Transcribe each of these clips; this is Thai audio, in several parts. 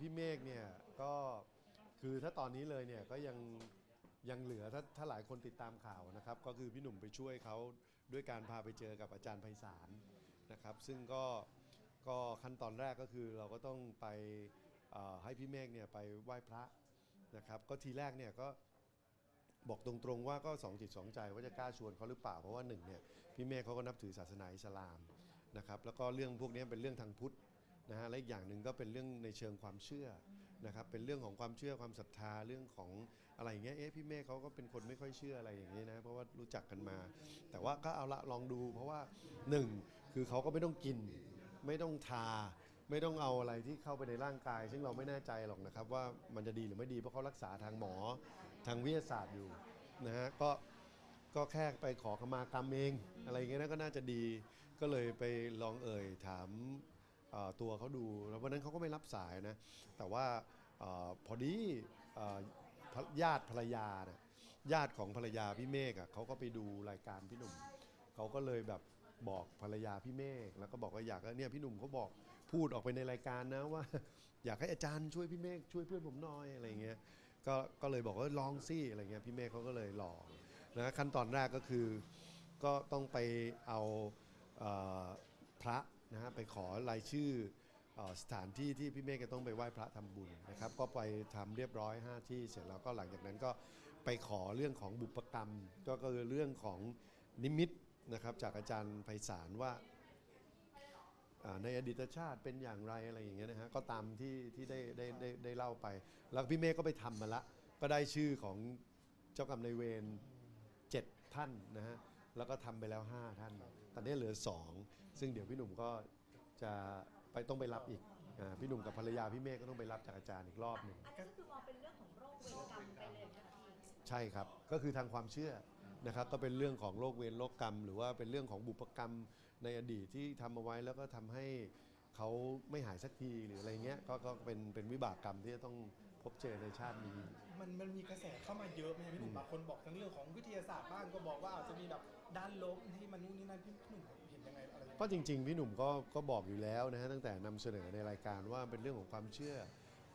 พี่เมฆเนี่ยก็คือถ้าตอนนี้เลยเนี่ยก็ยังยังเหลือถ้าถ้าหลายคนติดตามข่าวนะครับ ก็คือพี่หนุ่มไปช่วยเขาด้วยการพาไปเจอกับอาจารย์ไพศาลนะครับ ซึ่งก็ก็ขั้นตอนแรกก็คือเราก็ต้องไปให้พี่เมฆเนี่ยไปไหว้พระนะครับ ก็ทีแรกเนี่ยก็บอกตรงๆว่าก็สองจิตสองใจว่าจะกล้าชวนเขาหรือเปล่าเพราะว่าหนึ่งเนี่ยพี่เมฆเขาก็นับถือศาสนาอิสลามนะครับแล้วก็เรื่องพวกนี้เป็นเรื่องทางพุทธ นะฮะและอีกอย่างหนึ่งก็เป็นเรื่องในเชิงความเชื่อนะครับเป็นเรื่องของความเชื่อความศรัทธาเรื่องของอะไรอย่างเงี้ยเอ๊ะพี่เมฆเขาก็เป็นคนไม่ค่อยเชื่ออะไรอย่างนี้นะเพราะว่ารู้จักกันมา แต่ว่าก็เอาละลองดู เพราะว่าหนึ่งคือเขาก็ไม่ต้องกิน ไม่ต้องทา ไม่ต้องเอาอะไรที่เข้าไปในร่างกาย ซึ่งเราไม่แน่ใจหรอกนะครับ ว่ามันจะดีหรือไม่ดีเพราะเขารักษาทางหมอทางวิทยาศาสตร์อยู่นะฮะก็ก็แค่ไปขอขมากรรมเอง อะไรอย่างเงี้ยนะก็น่าจะดีก็เลยไปลองเอ่ยถามเอ่อ ตัวเขาดูแล้ววันนั้นเขาก็ไม่รับสายนะ แต่ว่าอพอดีญาติภรรยานะญาติของภรรยาพี่เมฆอะเขาก็ไปดูรายการพี่หนุ่มเขาก็เลยแบบบอกภรรยาพี่เมฆแล้วก็บอกว่าอยากเนี่ยพี่หนุ่มเขาบอกพูดออกไปในรายการนะว่า อยากให้อาจารย์ช่วยพี่เมฆช่วยเพื่อนผมหน่อยอะไรเงี้ยก็ก็เลยบอกว่าลองสิอะไรเงี้ยพี่เมฆเขาก็เลยลองนะขั้นตอนแรกก็คือ ก็ต้องไปเอาเอ่อพระ นะฮะไปขอรายชื่อเอ่อสถานที่ที่พี่เมฆจะต้องไปไหว้พระทำบุญนะครับ ก็ไปทำเรียบร้อย 5 ที่เสร็จแล้วก็หลังจากนั้นก็ไปขอเรื่องของบุปกรรม ก็คือเรื่องของนิมิตนะครับจากอาจารย์ไพศาลว่า อ่าในอดีตชาติเป็นอย่างไรอะไรอย่างเงี้ยนะฮะก็ตามที่ที่ได้ได้ได้ได้เล่าไป แล้วพี่เมฆก็ไปทำมาละ ก็ได้ชื่อของเจ้ากรรมนายเวรเจ็ดท่านนะฮะแล้วก็ทำไปแล้ว 5 ท่านตอนนี้เหลือ 2 ซึ่งเดี๋ยวพี่หนุ่มก็จะไปต้องไปรับอีกอ่าพี่หนุ่มกับภรรยาพี่เมฆก็ต้องไปรับจากอาจารย์อีกรอบหนึ่ง อันนี้ก็คือมองเป็นเรื่องของโรคเวรกรรมไปเลยนะคะพี่ใช่ครับ ก็คือทางความเชื่อนะครับ ก็เป็นเรื่องของโรคเวรโรคกรรม หรือว่าเป็นเรื่องของบุปกรรมในอดีตที่ทำเอาไว้แล้วก็ทำให้เขาไม่หายสักทีหรืออะไรเงี้ยก็ก็เป็นเป็นวิบากกรรมที่จะต้องพบเจอในชาตินี้ มันมันมีกระแสเข้ามาเยอะไหมครับพี่หนุ่มบางคนบอกทั้งเรื่องของวิทยาศาสตร์บ้างก็บอกว่าอาจจะมีแบบด้านลบที่มันนู่นนี่นั่นพี่หนุ่มเห็น ยังไงอะไรเพราะจริง ๆ พี่หนุ่มก็ก็บอกอยู่แล้วนะฮะตั้งแต่นำเสนอในรายการว่าเป็นเรื่องของความเชื่อ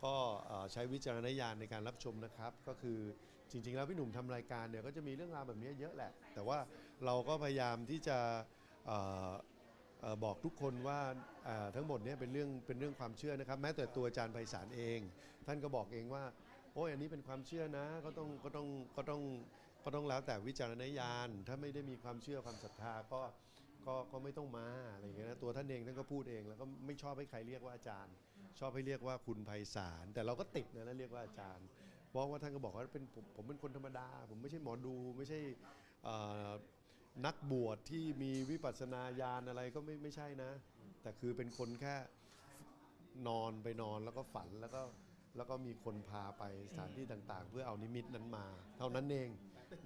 ก็เอ่อใช้วิจารณญาณในการรับชมนะครับ ก็คือจริง ๆ แล้วพี่หนุ่มทำรายการเนี่ยก็จะมีเรื่องราวแบบนี้เยอะแหละ แต่ว่าเราก็พยายามที่จะเอ่อเอ่อบอกทุกคนว่าเอ่อทั้งหมดเนี่ยเป็นเรื่องเป็นเรื่องความเชื่อนะครับ แม้แต่ตัวอาจารย์ไพศาลเอง ท่านก็บอกเองว่า โอ้ยอันนี้เป็นความเชื่อนะก็ต้องก็ต้องก็ต้องก็ต้องแล้วแต่วิจารณญาณ ถ้าไม่ได้มีความเชื่อความศรัทธาก็ ก็ก็ไม่ต้องมาอะไรอย่างเงี้ยนะตัวท่านเองท่านก็พูดเองแล้วก็ไม่ชอบให้ใครเรียกว่าอาจารย์ ชอบให้เรียกว่าคุณไพศาลแต่เราก็ติดนะแล้วเรียกว่าอาจารย์เพราะว่าท่านก็บอกว่าเป็นผมผมเป็นคนธรรมดา ผมไม่ใช่หมอดูไม่ใช่นักบวชที่มีวิปัสสนาญาณอะไรก็ไม่ไม่ใช่นะ แต่คือเป็นคนแค่นอนไปนอนแล้วก็ฝันแล้วก็แล้วก็มีคนพาไปสถานที่ต่างๆ เพื่อเอานิมิตนั้นมา เท่านั้นเอง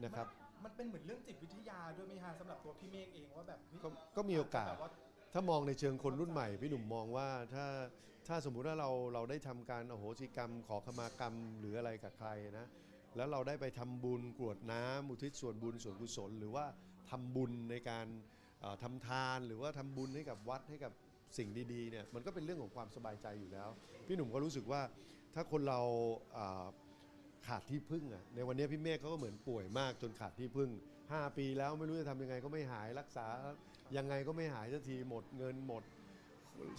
นะครับ มันเป็นเหมือนเรื่องจิตวิทยาด้วยไหมฮะสำหรับตัวพี่เมฆเองว่าแบบเฮ้ย ก็ก็มีโอกาส แบบว่า ถ้ามองในเชิงคนรุ่นใหม่ พี่หนุ่มมองว่าถ้าถ้าสมมุติว่าเราเราได้ทำการอโหสิกรรม ขอขมากรรมหรืออะไรกับใครนะ แล้วเราได้ไปทำบุญกรวดน้ำอุทิศส่วนบุญส่วนกุศล หรือว่าทำบุญในการเอ่อทำทานหรือว่าทำบุญให้กับวัดให้กับสิ่งดีๆเนี่ยมันก็เป็นเรื่องของความสบายใจอยู่แล้ว พี่หนุ่มก็รู้สึกว่าถ้าคนเราอ่า ขาดที่พึ่งอะในวันนี้พี่เมฆเขาก็เหมือนป่วยมากจนขาดที่พึ่ง 5 ปีแล้วไม่รู้จะทำยังไงก็ไม่หายรักษายังไงก็ไม่หายสักทีหมดเงินหมด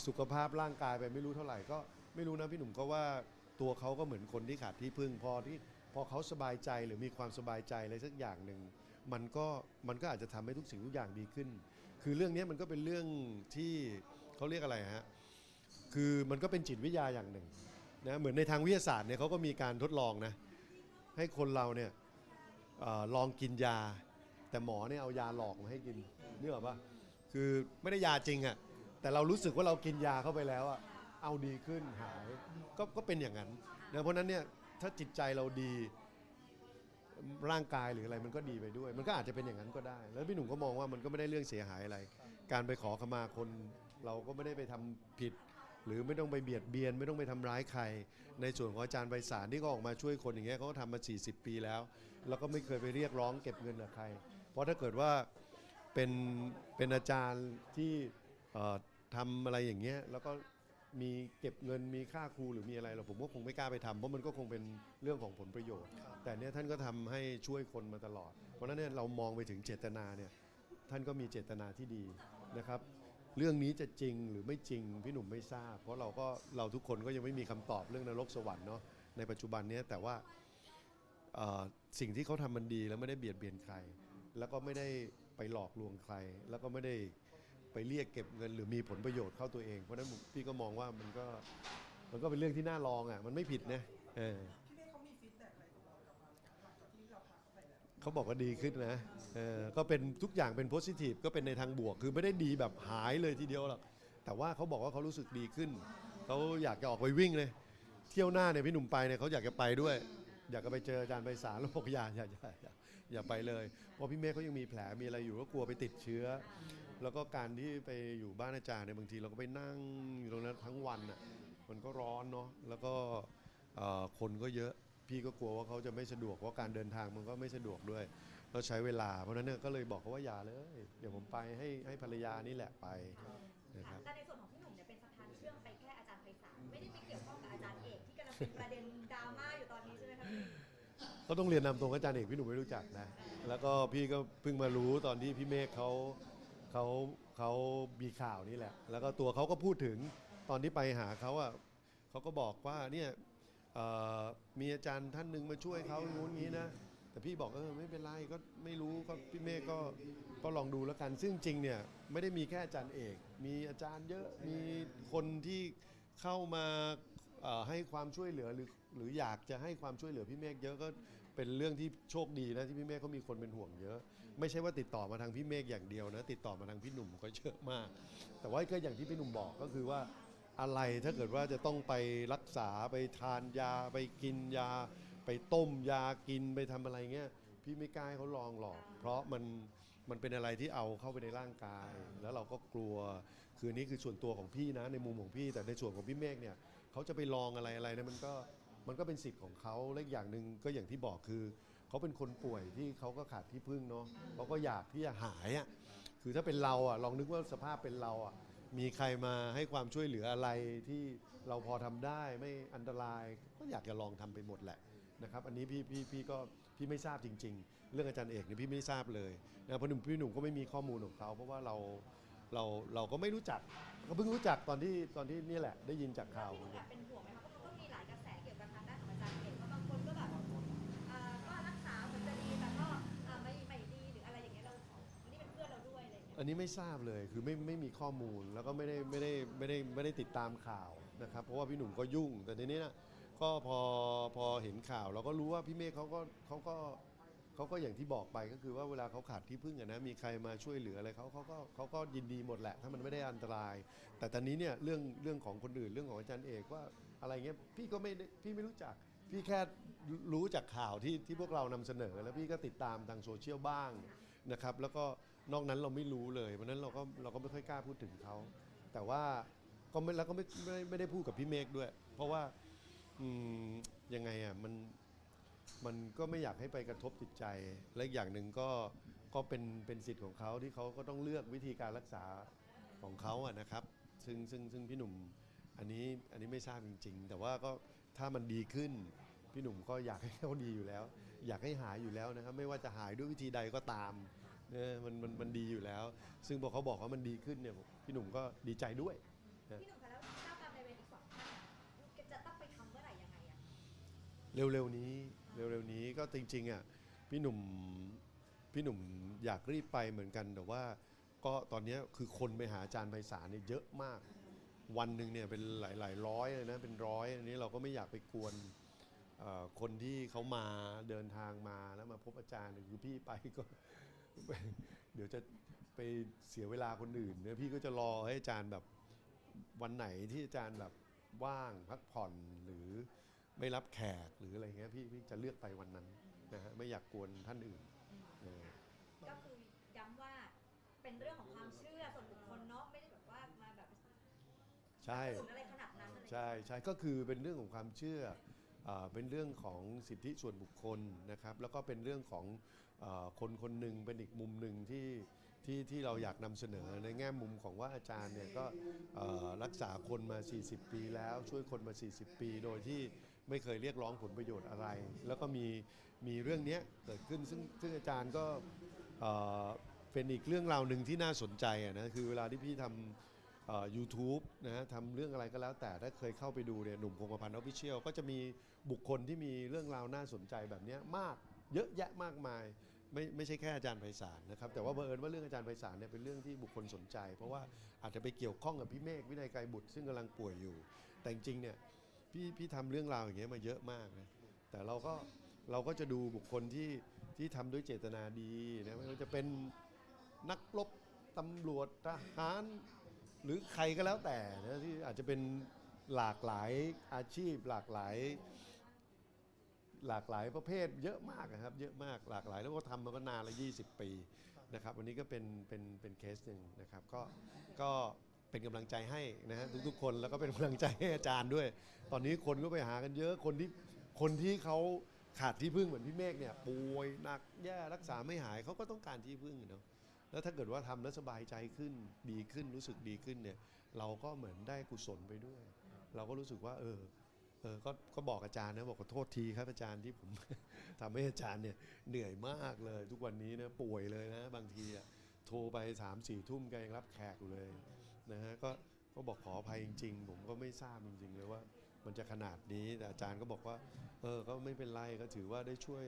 สุขภาพร่างกายไปไม่รู้เท่าไหร่ก็ไม่รู้นะพี่หนุ่มก็ว่าตัวเขาก็เหมือนคนที่ขาดที่พึ่ง พอที่พอเขาสบายใจหรือมีความสบายใจอะไรสักอย่างหนึ่งมันก็มันก็อาจจะทำให้ทุกสิ่งทุกอย่างดีขึ้น คือเรื่องนี้มันก็เป็นเรื่องที่เขาเรียกอะไรฮะคือมันก็เป็นจิตวิทยาอย่างหนึ่งนะเหมือนในทางวิทยาศาสตร์เนี่ยเขาก็มีการทดลองนะ ให้คนเราเนี่ยออลองกินยา แต่หมอเนี่ยเอายาหลอกมาให้กินนึกออปะคือไม่ได้ยาจริงอะ่ะแต่เรารู้สึกว่าเรากินยาเข้าไปแล้วอะเอาดีขึ้นหายก็ก็เป็นอย่างนั้นนะเพราะนั้นเนี่ยถ้าจิตใจเราดีร่างกายหรืออะไรมันก็ดีไปด้วย มันก็อาจจะเป็นอย่างนั้นก็ได้ แล้วพี่หนุ่มก็มองว่ามันก็ไม่ได้เรื่องเสียหายอะไร การไปขอขมาคนเราก็ไม่ได้ไปทำผิด หรือไม่ต้องไปเบียดเบียน ไม่ต้องไปทำร้ายใคร ในส่วนของอาจารย์ไพศาลที่เขาออกมาช่วยคนอย่างเงี้ยเขาก็ทำมา 40 ปีแล้ว แล้วก็ไม่เคยไปเรียกร้องเก็บเงินกับใคร เพราะถ้าเกิดว่าเป็นเป็นอาจารย์ที่เอ่อทำอะไรอย่างเงี้ยแล้วก็มีเก็บเงินมีค่าครูหรือมีอะไรเราผมก็คงไม่กล้าไปทำเพราะมันก็คงเป็นเรื่องของผลประโยชน์ แต่เนี่ยท่านก็ทำให้ช่วยคนมาตลอด เพราะฉะนั้นเนี่ยเรามองไปถึงเจตนาเนี่ยท่านก็มีเจตนาที่ดีนะครับ เรื่องนี้จะจริงหรือไม่จริงพี่หนุ่มไม่ทราบ เพราะเราก็เราทุกคนก็ยังไม่มีคำตอบเรื่องนรกสวรรค์เนาะในปัจจุบันนี้แต่ว่าสิ่งที่เขาทำมันดีแล้วไม่ได้เบียดเบียนใคร แล้วก็ไม่ได้ไปหลอกลวงใคร แล้วก็ไม่ได้ไปเรียกเก็บเงิน หรือมีผลประโยชน์เข้าตัวเอง เพราะฉะนั้นพี่ก็มองว่ามันก็มันก็เป็นเรื่องที่น่าลองอะมันไม่ผิดนะเออ เขาบอกว่าดีขึ้นนะเออก็เป็นทุกอย่างเป็นโพสิทีฟก็เป็นในทางบวก คือไม่ได้ดีแบบหายเลยทีเดียวหรอกแต่ว่าเขาบอกว่าเขารู้สึกดีขึ้นเขาอยากจะออกไปวิ่งเลย เที่ยวหน้าเนี่ยพี่หนุ่มไปเนี่ยเขาอยากจะไปด้วย อยากจะไปเจออาจารย์ไพศาลแล้วบอกอย่าอย่าอย่าอย่าอย่าไปเลยเพราะพี่เมฆเขายังมีแผลมีอะไรอยู่ก็กลัวไปติดเชื้อ แล้วก็การที่ไปอยู่บ้านอาจารย์เนี่ยบางทีเราก็ไปนั่งอยู่ตรงนั้นทั้งวันอะมันก็ร้อนเนาะแล้วก็เอ่อคนก็เยอะ พี่ก็กลัวว่าเขาจะไม่สะดวกเพราะการเดินทางมันก็ไม่สะดวกด้วยเราใช้เวลาเพราะฉะนั้นเนี่ยก็เลยบอกเขาว่าอย่าเลย เดี๋ยวผมไปให้ให้ภรรยานี่แหละไปนะครับแต่ในส่วนของพี่หนุ่มเนี่ยเป็นสะพานเชื่อมไปแค่อาจารย์ไพศาลไม่ได้ไปเกี่ยวข้องกับอาจารย์เอกที่กำลังเป็นประเด็นดราม่าอยู่ตอนนี้ใช่ไหมคะพี่ก็ต้องเรียนนำตรงอาจารย์เอกพี่หนุ่มไม่รู้จักนะแล้วก็พี่ก็เพิ่งมารู้ตอนที่พี่เมฆเขาเขาเขามีข่าวนี่แหละ แล้วก็ตัวเขาก็พูดถึงตอนที่ไปหาเขาอะเขาก็บอกว่าเนี่ยเอ่อ มีอาจารย์ท่านหนึ่งมาช่วยเขางู้นงี้นะ แต่พี่บอกเออไม่เป็นไรก็ไม่รู้ก็พี่เมฆก็ก็ลองดูแล้วกัน ซึ่งจริงเนี่ยไม่ได้มีแค่อาจารย์เอก มีอาจารย์เยอะมีคนที่เข้ามาเอ่อให้ความช่วยเหลือหรือหรืออยากจะให้ความช่วยเหลือพี่เมฆเยอะก็เป็นเรื่องที่โชคดีนะที่พี่เมฆเขามีคนเป็นห่วงเยอะ ไม่ใช่ว่าติดต่อมาทางพี่เมฆอย่างเดียวนะ ติดต่อมาทางพี่หนุ่มก็เยอะมาก แต่ว่าก็อย่างที่พี่หนุ่มบอกก็คือว่า อะไรถ้าเกิดว่าจะต้องไปรักษาไปทานยาไปกินยา ไปต้มยากินไปทำอะไรเงี้ยพี่ไม่กล้าให้เขาลองหรอก เพราะมันมันเป็นอะไรที่เอาเข้าไปในร่างกาย แล้วเราก็กลัวคือนี้คือส่วนตัวของพี่นะในมุมของพี่แต่ในส่วนของพี่เมฆเนี่ยเขาจะไปลองอะไรอะไรเนี่ยมันก็มันก็เป็นสิทธิ์ของเขาและอีกอย่างหนึ่งก็อย่างที่บอกคือเขาเป็นคนป่วยที่เขาก็ขาดที่พึ่งเนาะเขาก็อยากที่จะหายอะคือถ้าเป็นเราอะลองนึกว่าสภาพเป็นเราอะ มีใครมาให้ความช่วยเหลืออะไรที่เราพอทำได้ไม่อันตรายก็อยากจะลองทำไปหมดแหละนะครับอันนี้พี่พี่พี่ก็พี่ไม่ทราบจริง ๆ เรื่องอาจารย์เอกเนี่ยพี่ไม่ทราบเลยนะเพราะหนุ่มพี่หนุ่มก็ไม่มีข้อมูลของเขาเพราะว่าเราเราเราก็ไม่รู้จักก็เพิ่งรู้จักตอนที่ตอนที่นี่แหละได้ยินจากข่าวพี่หนุ่มแอบเป็นห่ไหมคะเอันนี้ไม่ทราบเลยคือไม่ไม่มีข้อมูลแล้วก็ไม่ได้ไม่ได้ไม่ได้ไม่ได้ติดตามข่าวนะครับเพราะว่าพี่หนุ่มก็ยุ่ง แต่ทีนี้นะก็พอพอเห็นข่าวเราก็รู้ว่าพี่เมฆเขาก็เขาก็เขาก็อย่างที่บอกไปก็คือว่าเวลาเขาขาดที่พึ่งอะนะมีใครมาช่วยเหลืออะไรเขาเขาก็เขาก็ยินดีหมดแหละ ถ้ามันไม่ได้อันตราย แต่ตอนนี้เนี่ยเรื่องเรื่องของคนอื่นเรื่องของอาจารย์เอกว่าอะไรเงี้ยพี่ก็ไม่ได้พี่ไม่รู้จัก พี่แค่รู้จากข่าวที่ที่พวกเรานำเสนอ แล้วพี่ก็ติดตามทางโซเชียลบ้าง นะครับแล้วก็นอกนั้นเราไม่รู้เลยเพราะนั้นเราก็เราก็ไม่ค่อยกล้าพูดถึงเขา แต่ว่าก็ไม่แล้วก็ไม่ไม่ไม่ได้พูดกับพี่เมฆด้วย เพราะว่าอืมยังไงอะมันมันก็ไม่อยากให้ไปกระทบจิตใจ และอีกอย่างหนึ่งก็ก็เป็นเป็นสิทธิ์ของเขาที่เขาก็ต้องเลือกวิธีการรักษาของเขาอะนะครับ ซึ่งซึ่งซึ่งพี่หนุ่มอันนี้อันนี้ไม่ทราบจริง ๆ แต่ว่าก็ถ้ามันดีขึ้น พี่หนุ่มก็อยากให้เขาดีอยู่แล้ว อยากให้หายอยู่แล้วนะครับ ไม่ว่าจะหายด้วยวิธีใดก็ตามเนี่ยมันมันมันดีอยู่แล้ว ซึ่งพอเขาบอกว่ามันดีขึ้นเนี่ยพี่หนุ่มก็ดีใจด้วยพี่หนุ่มคะแล้วเจ้ากรรมนายเวรอีกสองท่านอะจะต้องไปทำเมื่อไหร่ยังไงอะเร็วๆนี้เร็วๆนี้ก็จริงๆอะพี่หนุ่มพี่หนุ่มอยากรีบไปเหมือนกันแต่ว่า ก็ตอนเนี้ยคือคนไปหาอาจารย์ไพศาลเนี่ยเยอะมาก วันหนึ่งเนี่ยเป็นหลายๆร้อยเลยนะเป็นร้อยอันนี้เราก็ไม่อยากไปกวนเอ่อ คนที่เขามาเดินทางมาแล้วมาพบอาจารย์คือพี่ไปก็ เดี๋ยวจะไปเสียเวลาคนอื่นเนี่ยพี่ก็จะรอให้อาจารย์แบบวันไหนที่อาจารย์แบบว่างพักผ่อนหรือไม่รับแขกหรืออะไรเงี้ยพี่พี่จะเลือกไปวันนั้นนะฮะไม่อยากกวนท่านอื่นเออก็คือย้ำว่าเป็นเรื่องของความเชื่อส่วนบุคคลเนาะไม่ได้แบบว่ามาแบบใช่ถึงอะไรขนาดนั้นอะไรอย่างเงี้ยใช่ใช่ก็คือเป็นเรื่องของความเชื่ออ่า เป็นเรื่องของสิทธิส่วนบุคคลนะครับ แล้วก็เป็นเรื่องของอคนคนหนึ่งเป็นอีกมุมหนึ่งที่ที่ที่เราอยากนำเสนอในแง่มุมของว่าอาจารย์เนี่ยก็รักษาคนมา 40 ปีแล้วช่วยคนมา 40 ปี โดยที่ไม่เคยเรียกร้องผลประโยชน์อะไร แล้วก็มีมีเรื่องนี้เกิดขึ้นซึ่งซึ่งอาจารย์ก็เป็นอีกเรื่องราวหนึ่งที่น่าสนใจนะคือเวลาที่พี่ทำ เอ่อ YouTube นะฮะทำเรื่องอะไรก็แล้ว แต่ถ้าเคยเข้าไปดูเนี่ยหนุ่มคงกระพันออฟฟิเชียลก็จะมีบุคคลที่มีเรื่องราวน่าสนใจแบบเนี้ยมากเยอะแยะมากมาย ไม่ไม่ใช่แค่อาจารย์ไพศาลนะครับ แต่ว่าบังเอิญว่าเรื่องอาจารย์ไพศาลเนี่ยเป็นเรื่องที่บุคคลสนใจ เพราะว่าอาจจะไปเกี่ยวข้องกับพี่เมฆวินัยไกรบุตรซึ่งกำลังป่วยอยู่ แต่จริงเนี่ยพี่พี่ทำเรื่องราวอย่างเงี้ยมาเยอะมากนะแต่เราก็เราก็จะดูบุคคลที่ที่ทำด้วยเจตนาดีนะไม่ว่าจะเป็นนักรบตำรวจทหาร หรือใครก็แล้วแต่นะที่อาจจะเป็นหลากหลายอาชีพ หลากหลาย หลากหลายประเภทเยอะมากนะครับ เยอะมากหลากหลายแล้วก็ทำมาก็นานละ20 ปีนะครับวันนี้ก็เป็นเป็นเป็นเคสหนึ่งนะครับก็ก็เป็นกำลังใจให้นะฮะทุกๆคนแล้วก็เป็นกำลังใจให้อาจารย์ด้วย ตอนนี้คนก็ไปหากันเยอะคนที่คนที่เขาขาดที่พึ่งเหมือนพี่เมฆเนี่ยป่วยหนักแย่รักษาไม่หายเขาก็ต้องการที่พึ่งอะเนาะ แล้วถ้าเกิดว่าทำแล้วสบายใจขึ้นดีขึ้นรู้สึกดีขึ้นเนี่ย เราก็เหมือนได้กุศลไปด้วย เราก็รู้สึกว่า เออเออก็ก็บอกอาจารย์นะบอกขอโทษทีครับอาจารย์ที่ผมทำให้อาจารย์เนี่ยเหนื่อยมากเลย ทุกวันนี้นะป่วยเลยนะ บางทีอะโทรไป3ามสี่ทุ่มแกยังรับแขกอยู่เลยนะฮะก็ก็บอกขออภัยจริง ๆ ผมก็ไม่ทราบจริง ๆ เลยว่า มันจะขนาดนี้แต่อาจารย์ก็บอกว่า เออก็ไม่เป็นไรก็ถือว่าได้ช่วย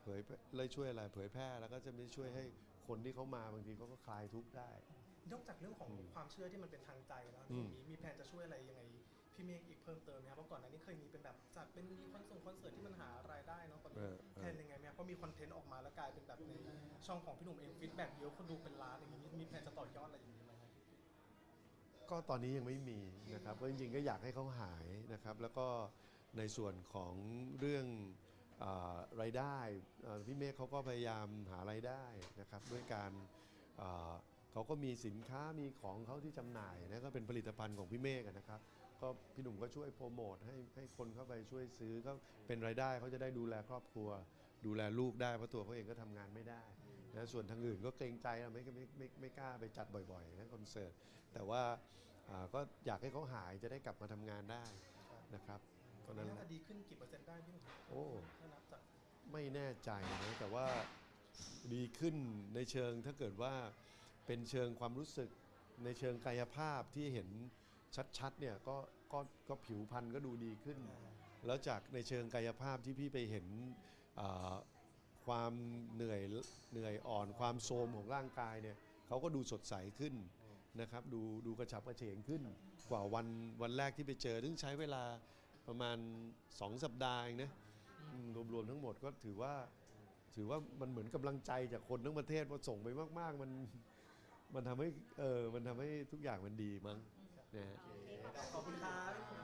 เผยได้ช่วยอะไรเผยแพร่แล้วก็จะไม่ช่วยให้ คนที่เขามาบางทีเขาก็คลายทุกข์ได้ นอกจากเรื่องของอืมความเชื่อที่มันเป็นทางใจแล้วอืม มีมีแผนจะช่วยอะไรยังไงพี่เมฆอีกเพิ่มเติมไหมครับเพราะก่อนหน้านี้เคยมีเป็นแบบจัดเป็นมีคอนเสิร์ตคอนเสิร์ตที่มันหารายได้เนาะตอนเอนี้อเอแผอนยังไงไหมครับเพราะมีคอนเทนต์ออกมาแล้วกลายเป็นแบบในช่องของพี่หนุ่มเองฟีดแบ็กเยอะคนดูเป็นล้านอย่างนี้มีแผนจะต่อยอดอะไรอย่างนี้ไหมครับ ก็ตอนนี้ยังไม่มีนะครับก็จริงๆก็อยากให้เขาหายนะครับ แล้วก็ในส่วนของเรื่องอา รายได้พี่เมฆเขาก็พยายามหารายได้นะครับด้วยการเขาก็มีสินค้ามีของเขาที่จำหน่ายนะก็เป็นผลิตภัณฑ์ของพี่เมฆนะครับก็พี่หนุ่มก็ช่วยโปรโมทให้ให้คนเข้าไปช่วยซื้อก็เป็นรายได้เขาจะได้ดูแลครอบครัว ดูแลลูกได้เพราะตัวเขาเองก็ทำงานไม่ได้นะส่วนทางอื่นก็เกรงใจไม่ไม่ไม่ไม่กล้าไปจัดบ่อยๆนะคอนเสิร์ตแต่ว่าอ่าก็อยากให้เขาหายจะได้กลับมาทำงานได้นะครับ ก็นั้นแหน่าละจะดีขึ้นกี่เปอร์เซ็นต์ได้พี่หนุ่มโอ้ถ้านับจากไม่แน่ใจนะแต่ว่าดีขึ้นในเชิงถ้าเกิดว่าเป็นเชิงความรู้สึกในเชิงกายภาพที่เห็นชัดๆเนี่ยก็ก็ก็ผิวพรรณก็ดูดีขึ้น แล้วจากในเชิงกายภาพที่พี่ไปเห็นอ่าความเหนื่อยเหนื่อยอ่อนความโทรมของร่างกายเนี่ยเขาก็ดูสดใสขึ้นนะครับ ดูดูกระฉับกระเฉงขึ้น กว่าวันวันแรกที่ไปเจอซึ่งใช้เวลา ประมาณ 2 สัปดาห์เองนะอืมรวมๆทั้งหมดก็ถือว่า ถือว่ามันเหมือนกำลังใจจากคนทั้งประเทศพอส่งไปมาก ๆ มันมันทำให้เออมันทำให้ทุกอย่างมันดีมั้งนะฮะ ขอบคุณครับ